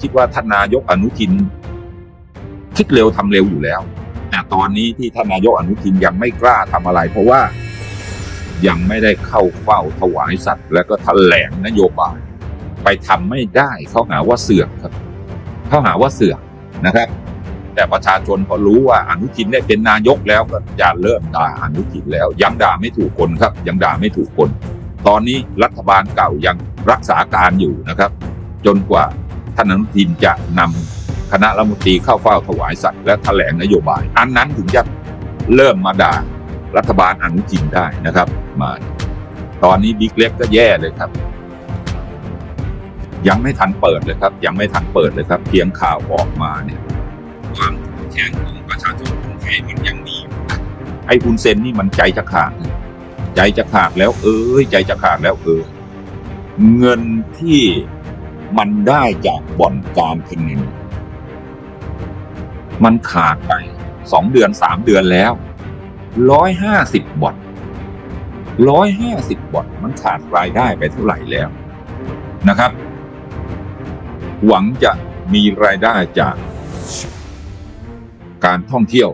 คิดว่าท่านนายกอนุทิน คิดเร็วทำเร็วอยู่แล้วแต่ตอนนี้ที่ท่านนายกอนุทินยังไม่กล้าทำอะไร เพราะว่ายังไม่ได้เข้าเฝ้าถวายสัตว์แล้วก็แถลงนโยบาย ไปทำไม่ได้เขาหาว่าเสือกครับเขาหาว่าเสือกนะครับ แต่ประชาชนพอรู้ว่าอนุทินได้เป็นนายกแล้วก็จะเริ่มด่าอนุทินแล้ว ยังด่าไม่ถูกคนครับ ยังด่าไม่ถูกคน ตอนนี้รัฐบาลเก่ายังรักษาการอยู่นะครับ จนกว่า ท่านอนุทินจะนำคณะรัฐมนตรีเข้าเฝ้าถวายสัตว์และแถลงนโยบาย อันนั้นถึงจะเริ่มมาด่ารัฐบาลอนุทินได้นะครับ มา ตอนนี้บิ๊กเล็กก็แย่เลยครับ ยังไม่ทันเปิดเลยครับ ยังไม่ทันเปิดเลยครับ เพียงข่าวออกมาเนี่ยความแข็งของประชาชนคนไทยมันยังมีอยู่ไอ้คุณเซนนี่มันใจจะขาดใจจะขาดแล้ว เอ้ยใจจะขาดแล้วเออเงินที่ มันได้จากบ่อนการพนันมันขาดไปสองเดือนสามเดือนแล้วร้อยห้าสิบบ่อนร้อยห้าสิบบ่อนมันขาดรายได้ไปเท่าไหร่แล้วนะครับ หวังจะมีรายได้จากการท่องเที่ยว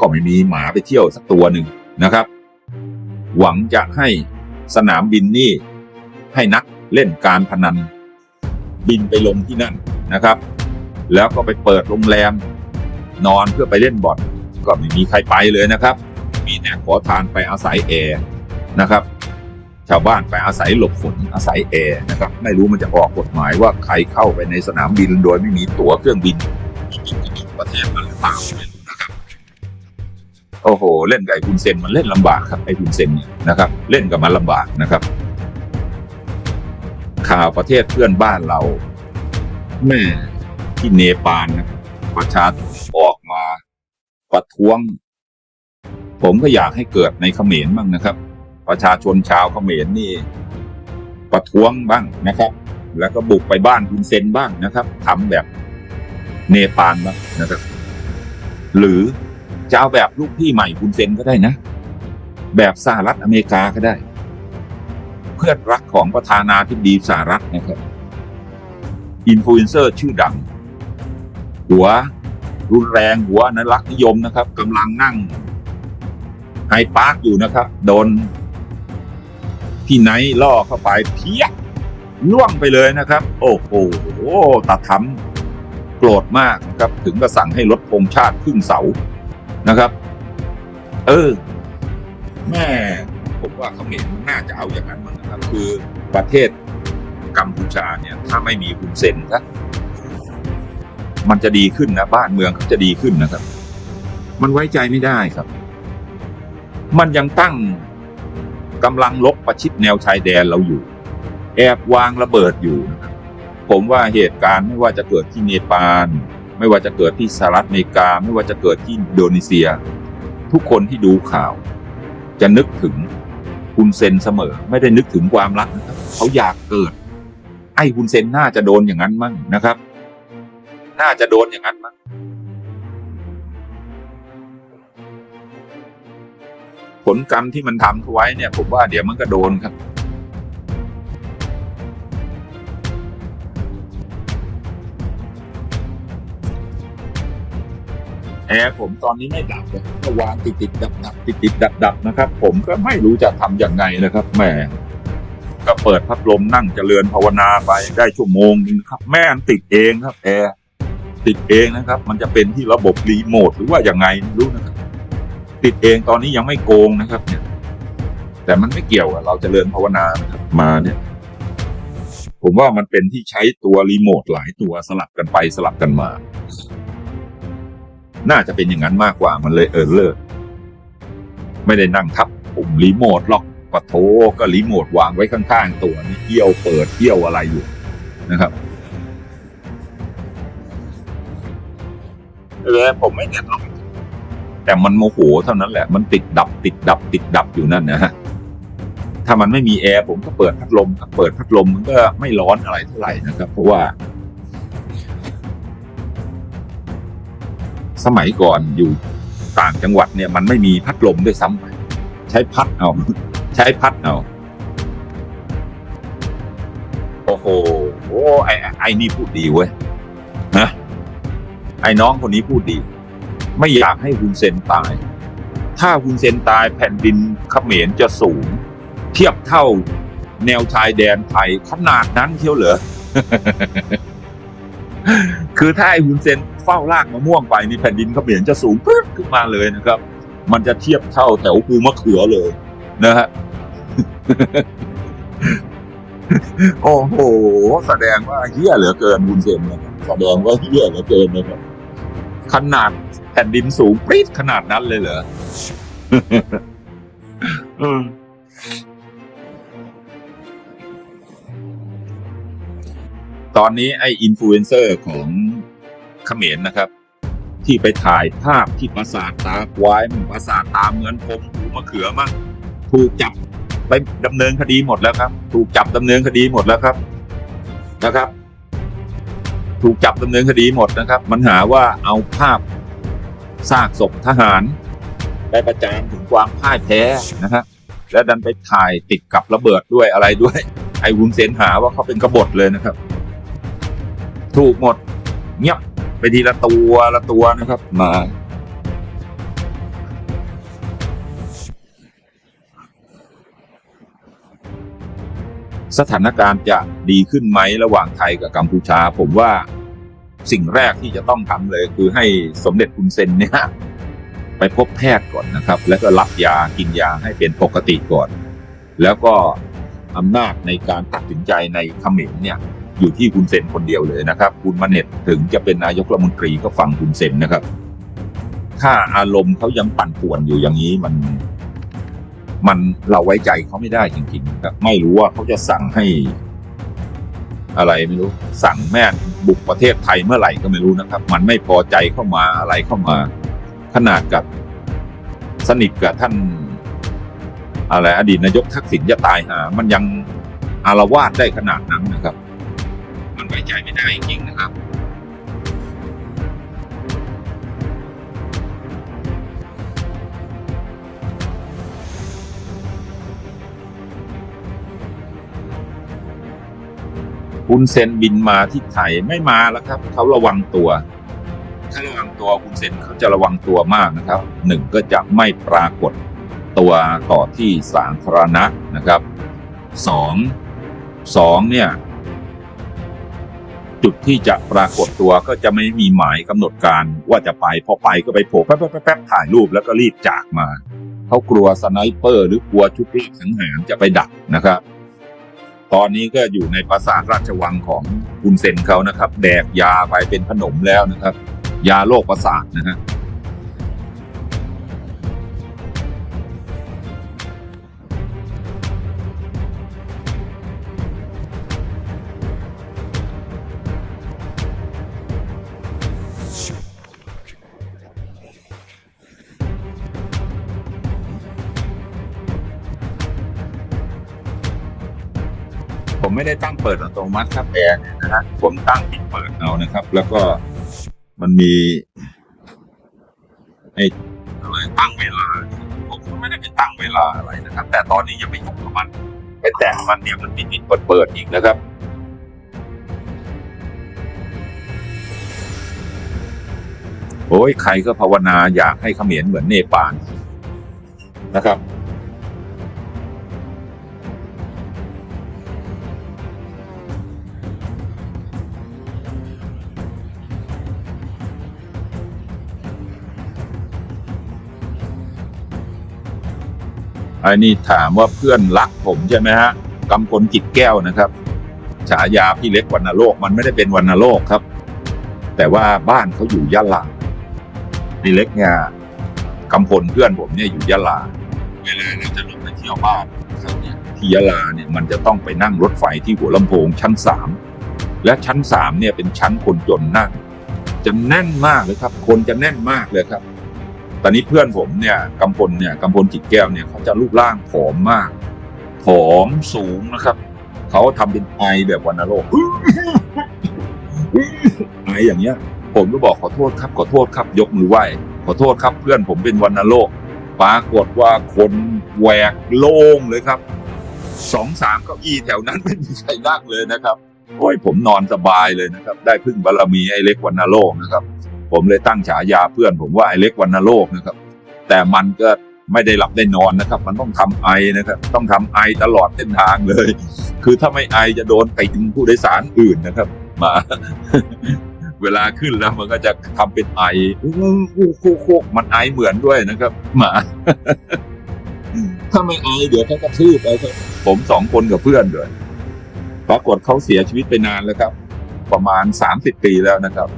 ก็ไม่มีหมาไปเที่ยวสักตัวหนึ่งนะครับ หวังจะให้สนามบินนี่ให้นักเล่นการพนัน บินไปลงที่นั่นนะครับ แล้วก็ไปเปิดโรงแรมนอนเพื่อไปเล่นบอลก็ไม่มีใครไปเลยนะครับ มีแต่ขอทานไปอาศัยแอร์นะครับ ชาวบ้านไปอาศัยหลบฝนอาศัยแอร์นะครับ ไม่รู้มันจะออกกฎหมายว่าใครเข้าไปในสนามบินโดยไม่มีตั๋วเครื่องบินประเทศมันหรือเปล่าไม่รู้นะครับ โอ้โห เล่นกับไอ้คุณเซนมันเล่นลำบากครับไอ้คุณเซนเนี่ยนะครับ เล่นกับมันลำบากนะครับ ข่าวประเทศเพื่อนบ้านเรา แม่ที่เนปาลนะประชาชนออกมาประท้วง ผมก็อยากให้เกิดในเขมรบ้างนะครับ ประชาชนชาวเขมรนี่ ประท้วงบ้างนะครับ แล้วก็บุกไปบ้านคุณเซนบ้างนะครับทำแบบเนปาลบ้างนะครับ หรือจะเอาแบบลูกพี่ใหม่คุณเซนก็ได้นะ แบบสหรัฐอเมริกาก็ได้ พื่อนรักของประธานาธิบดีสหรัฐนะครับอินฟลูเอนเซอร์ชื่อดัง หัวรุนแรงหัวนันรักนิยมนะครับกำลังนั่งไฮปาร์คอยู่นะครับ โดน พี่ไนท์ล่อเข้าไปเพี้ยล่วงไปเลยนะครับ โอ้โหตัดทำโกรธมากนะครับ ถึงก็สั่งให้ลดธงชาติครึ่งเสานะครับ เออแม่ ผมว่าเขมรน่าจะเอาอย่างนั้นมั้งนะครับคือประเทศกัมพูชาเนี่ยถ้าไม่มีคุณเซนครับมันจะดีขึ้นนะบ้านเมืองเขาจะดีขึ้นนะครับ มันไว้ใจไม่ได้ครับ มันยังตั้งกำลังลบประชิดแนวชายแดนเราอยู่ แอบวางระเบิดอยู่นะครับผมว่าเหตุการณ์ไม่ว่าจะเกิดที่เนปาลไม่ว่าจะเกิดที่สหรัฐอเมริกา ไม่ว่าจะเกิดที่อินโดนีเซีย ทุกคนที่ดูข่าว จะนึกถึง คุณเซนเสมอ ไม่ได้นึกถึงความรักนะครับเขาอยากเกิดไอ้คุณเซนน่าจะโดนอย่างนั้นมั่งนะครับ น่าจะโดนอย่างนั้นมั้งผลกรรมที่มันทำเขาไว้เนี่ย ผมว่าเดี๋ยวมันก็โดนครับ แอร์ผมตอนนี้ไม่ดับเลยเมื่อวานติดติดดับดับติดติดดับดับนะครับ ผมก็ไม่รู้จะทำอย่างไงนะครับแม่ก็เปิดพัดลมนั่งเจริญภาวนาไปได้ชั่วโมงนึงครับ แม่ติดเองครับแอร์ติดเองนะครับ มันจะเป็นที่ระบบรีโมทหรือว่าอย่างไงรู้นะครับ ติดเองตอนนี้ยังไม่โกงนะครับ เนี่ย แต่มันไม่เกี่ยวกับเราจเจริญภาวนานะครับมาเนี่ย ผมว่ามันเป็นที่ใช้ตัวรีโมทหลายตัวสลับกันไปสลับกันมา น่าจะเป็นอย่างนั้นมากกว่ามันเลยเออเลิกไม่ได้นั่งทับปุ่มรีโมทหรอกปะโถก็รีโมทวางไว้ข้างๆตัวนี่เอี้ยวเปิดเอี้ยวอะไรอยู่นะครับเลยผมไม่เด็ดหรอกแต่มันโมโหเท่านั้นแหละ มันติดดับ ติดดับ ติดดับอยู่นั่นนะฮะถ้ามันไม่มีแอร์ผมก็เปิดพัดลมครับเปิดพัดลมมันก็ไม่ร้อนอะไรเท่าไหร่นะครับ เพราะว่า สมัยก่อนอยู่ต่างจังหวัดเนี่ยมันไม่มีพัดลมด้วยซ้ำไปใช้พัดเอา ใช้พัดเอา โอ้โหโหไอ้ไอ้ไอ้นี่พูดดีเว้ยนะไอ้น้องคนนี้พูดดี ไม่อยากให้ฮุนเซนตาย ถ้าฮุนเซนตายแผ่นดินเขมรจะสูง เทียบเท่าแนวชายแดนไทยขนาดนั้นเที่ยวเหรอ คือถ้าไอ้ฮุนเซน เฝ้าลากมะม่วงไปนี่แผ่นดินเขมรจะสูงปึ๊บขึ้นมาเลยนะครับ มันจะเทียบเท่าแถวภูมะเขือเลยนะฮะโอ้โห แสดงว่าเฮี้ยเหลือเกินบุญเซนนะครับแสดงว่าเฮี้ยเหลือเกินนะครับขนาดแผ่นดินสูงปรี๊ดขนาดนั้นเลยเหรออืตอนนี้ไออินฟลูเอนเซอร์ของ เขมรนะครับ ที่ไปถ่ายภาพที่ปราสาทตาควายปราสาทตาเมือนพมหูมะเขือมั่งถูกจับไปดำเนินคดีหมดแล้วครับ ถูกจับดำเนินคดีหมดแล้วครับนะครับ ถูกจับดำเนินคดีหมดนะครับ มันหาว่าเอาภาพซากศพทหารไปประจานถึงความพ่ายแพ้นะครับแล้วดันไปถ่ายติดกับระเบิดด้วยอะไรด้วย ไอ้วุ้นเซนหาว่าเขาเป็นกบฏเลยนะครับ ถูกหมดเงียบ ไปทีละตัวละตัวนะครับ มาสถานการณ์จะดีขึ้นไหมระหว่างไทยกับกัมพูชา ผมว่าสิ่งแรกที่จะต้องทำเลยคือให้สมเด็จคุณเซนเนี่ยไปพบแพทย์ก่อนนะครับ แล้วก็รับยากินยาให้เป็นปกติก่อน แล้วก็อำนาจในการตัดสินใจในเขมรเนี่ย อยู่ที่คุณเซนคนเดียวเลยนะครับ คุณมาเน็ตถึงจะเป็นนายกรัฐมนตรีก็ฟังคุณเซนนะครับ ถ้าอารมณ์เขายังปั่นป่วนอยู่อย่างนี้มัน มันเราไว้ใจเขาไม่ได้จริงๆครับ ไม่รู้ว่าเขาจะสั่งให้ อะไรไม่รู้ สั่งแม่บุกประเทศไทยเมื่อไหร่ก็ไม่รู้นะครับ มันไม่พอใจเข้ามาอะไรเข้ามา ขนาดกับสนิทกับท่านอะไรอดีตนายกทักษิณจะตายหา มันยังอารวาสได้ขนาดนั้นนะครับ ว้ใจไม่ได้จริงๆนะครับคุณเซนบินมาที่ไทยไม่มาแล้วครับ เขาระวังตัว ถ้าระวังตัวคุณเซนเขาจะระวังตัวมากนะครับหนึ่งก็จะไม่ปรากฏตัวต่อที่สาธารณะนะครับสองสองเนี่ย จุดที่จะปรากฏตัวก็จะไม่มีหมายกำหนดการว่าจะไปพอไปก็ไปโผล่แป๊บแป๊บแป๊บแป๊บถ่ายรูปแล้วก็รีบจากมา เขากลัวสไนเปอร์หรือกลัวชุดรีบสังหารจะไปดักนะครับ ตอนนี้ก็อยู่ในปราสาทราชวังของคุณเซนเขานะครับ แดกยาไปเป็นขนมแล้วนะครับ ยาโรคประสาทนะฮะ ไม่ได้ตั้งเปิดอัตโนมัติครับแอร์เนี่ยนะฮะผมตั้งปิดเปิดเอานะครับ แล้วก็มันมีไอ้อะไรตั้งเวลา ผมก็ไม่ได้ไปตั้งเวลาอะไรนะครับ แต่ตอนนี้ยังไม่ยุ่งกับมันไปแตะมันเดี๋ยวมันปิดปิดเปิดเปิดอีกนะครับโอ้ยใครก็ภาวนาอยากให้เขมรเหมือนเนปาลนะครับ ไอ้นี่ถามว่าเพื่อนรักผมใช่ไหมฮะกำพลจิตแก้วนะครับ ฉายาพี่เล็กวันโลกมันไม่ได้เป็นวันโลกครับ แต่ว่าบ้านเขาอยู่ยะลาพี่เล็กเนี่ยกำพลเพื่อนผมเนี่ยอยู่ยะลาเวลาเราจะลงไปเที่ยวบ้านเขาเนี่ยที่ยะลาเนี่ยมันจะต้องไปนั่งรถไฟที่หัวลำโพงชั้นสามและชั้นสามเนี่ยเป็นชั้นคนจนนั่งจะแน่นมากเลยครับ คนจะแน่นมากเลยครับ ตอนนี้เพื่อนผมเนี่ยกำพลเนี่ยกำพลจิตแก้วเนี่ยเขาจะรูปร่างผอมมากผอมสูงนะครับเขาทำเป็นไอแบบวันโรคไออย่างเงี้ย ผมก็บอกขอโทษครับ ขอโทษครับ ยกมือไหว้ขอโทษครับ เพื่อนผมเป็นวันโรคปรากฏว่าคนแหวกโล่งเลยครับสองสามเก้าอี้แถวนั้นไม่มีใครนั่งเลยนะครับโอ้ยผมนอนสบายเลยนะครับ ได้พึ่งบารมีไอ้เล็กวันนโลกนะครับ ผมเลยตั้งฉายาเพื่อนผมว่าไอ้เล็กวันนโลกนะครับ แต่มันก็ไม่ได้หลับได้นอนนะครับ มันต้องทำไอนะครับ ต้องทำไอตลอดเส้นทางเลย คือถ้าไม่ไอจะโดนไปถึงผู้โดยสารอื่นนะครับมาเวลาขึ้นแล้วมันก็จะทำเป็นไออู้อู้โคกโคกมันไอเหมือนด้วยนะครับหมาถ้าไม่ไอเดี๋ยวเขากระทืบเอาครับผมสองคนกับเพื่อนด้วยปรากฏเขาเสียชีวิตไปนานแล้วครับ ประมาณสามสิบปีแล้วนะครับ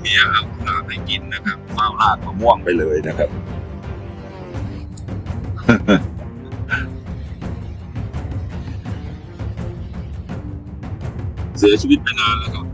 เมียเอาข้าวหลามให้กินนะครับข้าวราดมะม่วงไปเลยนะครับ เสียชีวิตไปนานแล้วครับ